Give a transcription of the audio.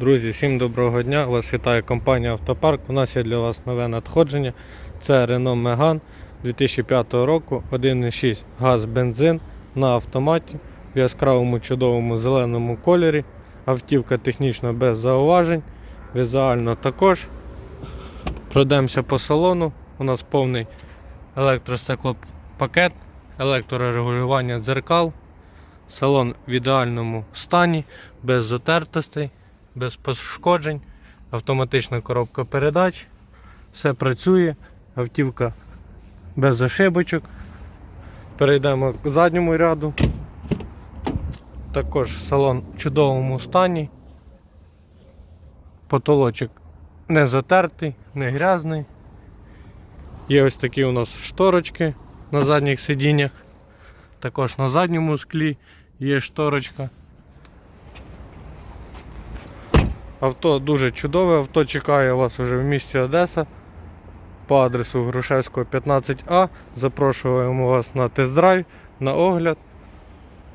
Друзі, всім доброго дня! Вас вітає компанія Автопарк. У нас є для вас нове надходження. Це Renault Megane 2005 року, 1,6 газ бензин на автоматі в яскравому чудовому зеленому кольорі. Автівка технічно без зауважень, візуально також. Пройдемося по салону. У нас повний електростеклопакет, електрорегулювання дзеркал. Салон в ідеальному стані, без затертостей, без пошкоджень, автоматична коробка передач, все працює, автівка без ошибочок. Перейдемо к задньому ряду. Також салон в чудовому стані. Потолочок не затертий, не грязний. Є ось такі у нас шторочки на задніх сидіннях. Також на задньому склі є шторочка. Авто дуже чудове, авто чекає вас уже в місті Одеса по адресу Грушевського 15А. Запрошуємо вас на тест-драйв, на огляд.